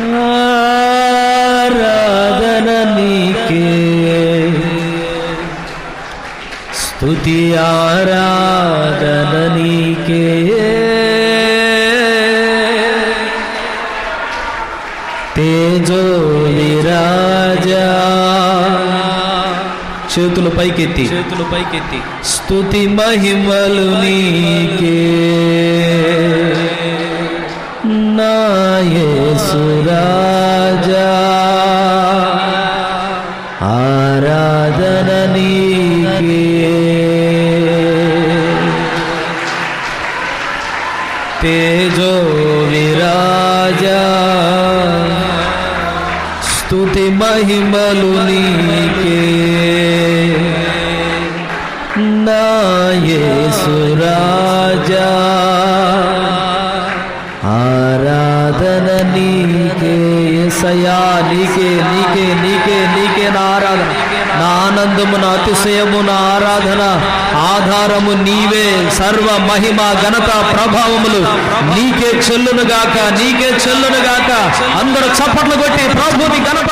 ఆరాధన నీకే. స్తుతి ఆరాధన నీకే. తేజో విరాజా చేతులు పైకెత్తి. చేతులు పైకెత్తి. స్తుతి మహిమలు నీకే. నాయసురాజా ఆరాధన నీకే తేజో విరాజా స్తుతి మహిమలు నీకే నాయసురాజా నీకే సయా నీకే నీకే నీకే నీకే నా ఆరాధన నా ఆనందము నా అతిశయము నా ఆరాధన ఆధారము నీవే సర్వ మహిమ ఘనత ప్రభావములు నీకే చెల్లునుగాక నీకే చెల్లునుగాక అందరూ చప్పట్లు కొట్టి ప్రభుని ఘనత